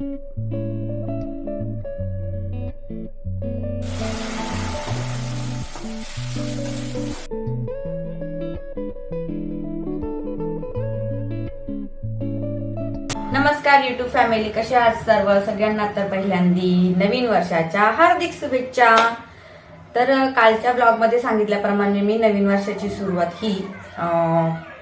नमस्कार YouTube family कसे आहात सर्व? सगळ्यांना तर पहिल्यांदी नवीन वर्षाच्या हार्दिक शुभेच्छा. तर कालच्या ब्लॉगमध्ये सांगितल्याप्रमाणे मी नवीन वर्षाची सुरुवात ही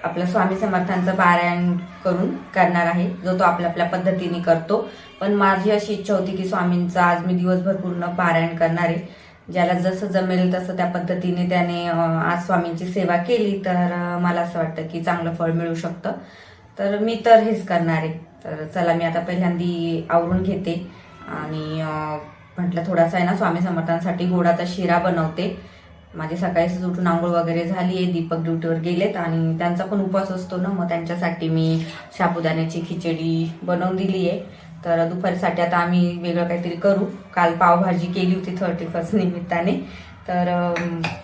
आपला स्वामी समर्थांचं पारायण करून करणार आहे. जो तो आपल्या आपल्या पद्धतीने करतो. पण माझी अशी इच्छा होती की स्वामींचं आज मी दिवसभर पूर्ण पारायण करणार आहे. ज्याला जसं जमेल तसं त्या पद्धतीने त्याने आज स्वामींची सेवा केली तर मला असं वाटतं की चांगलं फळ मिळू शकतं. तर मी तर हेच करणार आहे. तर चला मी आता पहिल्यांदी आवरून घेते. आणि म्हटलं थोडासा आहे ना स्वामी समर्थांसाठी गोडाचा शिरा बनवते. माझी सकाळीच उठून आंघोळ वगैरे झाली आहे दीपक ड्युटीवर गेलेत आणि त्यांचा पण उपवास असतो ना मग त्यांच्यासाठी मी साबुदाण्याची खिचडी बनवून दिली आहे तर दुपारीसाठी आता आम्ही वेगळं काहीतरी करू. काल पावभाजी केली होती थर्टी फर्स्ट निमित्ताने. तर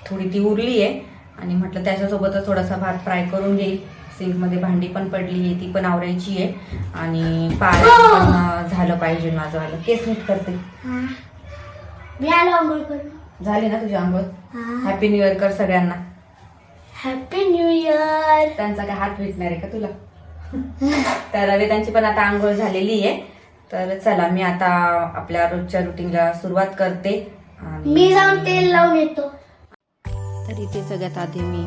थोडी ती उरली आहे आणि म्हटलं त्याच्यासोबतच थोडासा भात फ्राय करून घेईल. सिंकमध्ये भांडी पण पडली आहे ती पण आवरायची आहे आणि पाय झालं पाहिजे माझं वालं. केस नीट करते. झाली ना तुझी आंघोळ हॅपी न्यू इयर कर सगळ्यांना. हॅपी न्यू इयर त्यांचा काय हात भेटणार आहे का तुला? तर वेदांची पण आता आंघोळ झालेली आहे. तर चला मी आता आपल्या रोजच्या रुटीनला सुरुवात करते. मी जाऊन तेल लावून येतो. तर इथे सगळ्यात आधी मी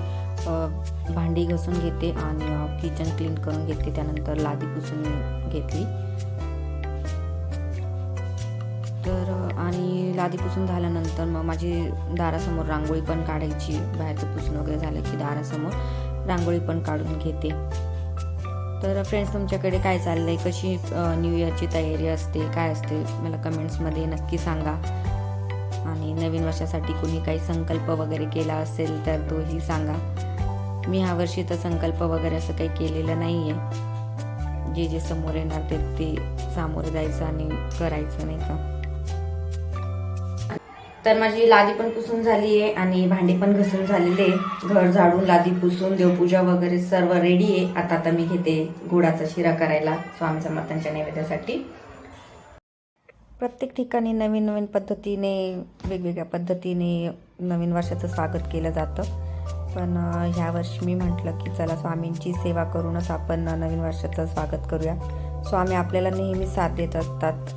भांडी घासून घेते आणि किचन क्लीन करून घेते. त्यानंतर लादी पुसून घेतली. तर आणि लादी पुसून झाल्यानंतर मग माझी दारासमोर रांगोळी पण काढायची. बाहेरचं पुसून वगैरे झालं की दारासमोर रांगोळी पण काढून घेते. तर फ्रेंड्स तुमच्याकडे काय चाललं आहे कशी न्यू इयरची तयारी असते? काय असते? मला कमेंट्समध्ये नक्की सांगा. आणि नवीन वर्षासाठी कोणी काही संकल्प वगैरे केला असेल तर तोही सांगा. मी ह्या वर्षी तर संकल्प वगैरे असं काही केलेलं नाही आहे जे जे समोर येणार ते ते सामोरं जायचं आणि करायचं नाही का? तर माझी लादी पण पुसून झाली आहे आणि भांडी पण घसून झालेले आहे घर झाडून लादी पुसून देवपूजा वगैरे सर्व रेडी आहे. आता आता मी घेते गुळाचा शिरा करायला स्वामी समर्थांच्या नैवेद्यासाठी. प्रत्येक ठिकाणी नवीन नवीन पद्धतीने वेगवेगळ्या पद्धतीने नवीन वर्षाचं स्वागत केलं जातं. पण ह्या वर्षी मी म्हटलं की चला स्वामींची सेवा करूनच आपण नवीन वर्षाचं स्वागत करूया. स्वामी आपल्याला नेहमी साथ देत असतात.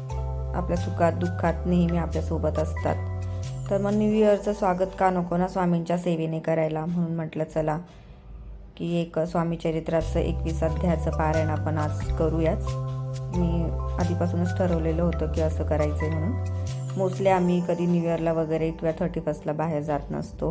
आपल्या सुखात दुःखात नेहमी आपल्यासोबत असतात. तर मग न्यू इयरचं स्वागत का नको ना स्वामींच्या सेवेने करायला? म्हणून म्हटलं चला की एक स्वामीचरित्राचं एकवीस अध्यायाचं पारायण आपण आज करूयाच. मी आधीपासूनच ठरवलेलं होतं की असं करायचं आहे म्हणून. मोस्टली आम्ही कधी न्यू इयरला वगैरे किंवा थर्टी फर्स्टला बाहेर जात नसतो.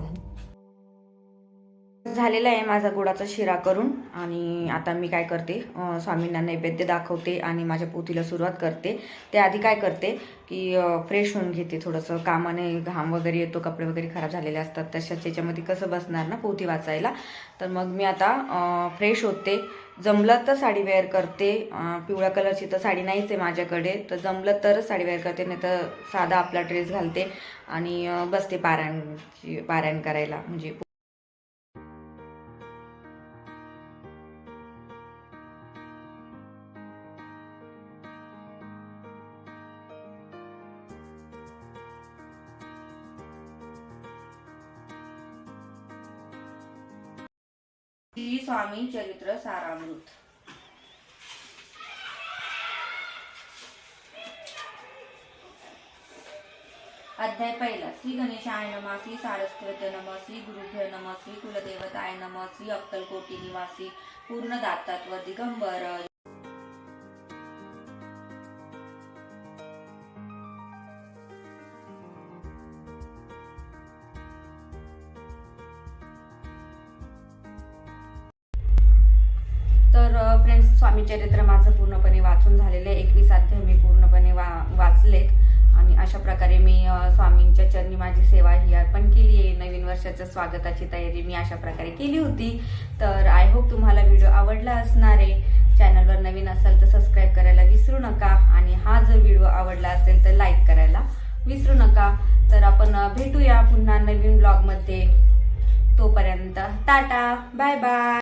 झालेला आहे माझा गुळाचा शिरा करून. आणि आता मी काय करते स्वामींना नैवेद्य दाखवते आणि माझ्या पोथीला सुरुवात करते. त्याआधी काय करते की फ्रेश होऊन घेते थोडंसं. कामाने घाम वगैरे येतो कपडे वगैरे खराब झालेले असतात तशाच याच्यामध्ये कसं बसणार ना पोथी वाचायला? तर मग मी आता फ्रेश होते. जमलं तर साडी वेअर करते. पिवळ्या कलरची तर साडी नाहीच आहे माझ्याकडे. तर जमलं तरच साडी वेअर करते नाही तर साधा आपला ड्रेस घालते आणि बसते पारायण पारायण करायला. म्हणजे श्री स्वामी चरित्र सारामृत. अध्याय पहिला. श्री गणेशाय नम श्री सारस्वत नम श्री गुरुभ्य नम श्री कुलदेवताय नम श्री अक्कलकोटी निवासी पूर्ण दातात्व दिगंबर. फ्रेंड्स स्वामी चरित्र माझं पूर्णपणे वाचून झालेलं आहे. एकवीस अध्याय मी पूर्णपणे वा वाचलेत. आणि अशा प्रकारे मी स्वामींच्या चरणी माझी सेवा ही अर्पण केली आहे. नवीन वर्षाच्या स्वागताची तयारी मी अशा प्रकारे केली होती. तर आय होप तुम्हाला व्हिडिओ आवडला असणार आहे. चॅनलवर नवीन असाल तर सबस्क्राईब करायला विसरू नका. आणि हा जर व्हिडिओ आवडला असेल तर लाईक करायला विसरू नका. तर आपण भेटूया पुन्हा नवीन ब्लॉगमध्ये तोपर्यंत टाटा. Bye bye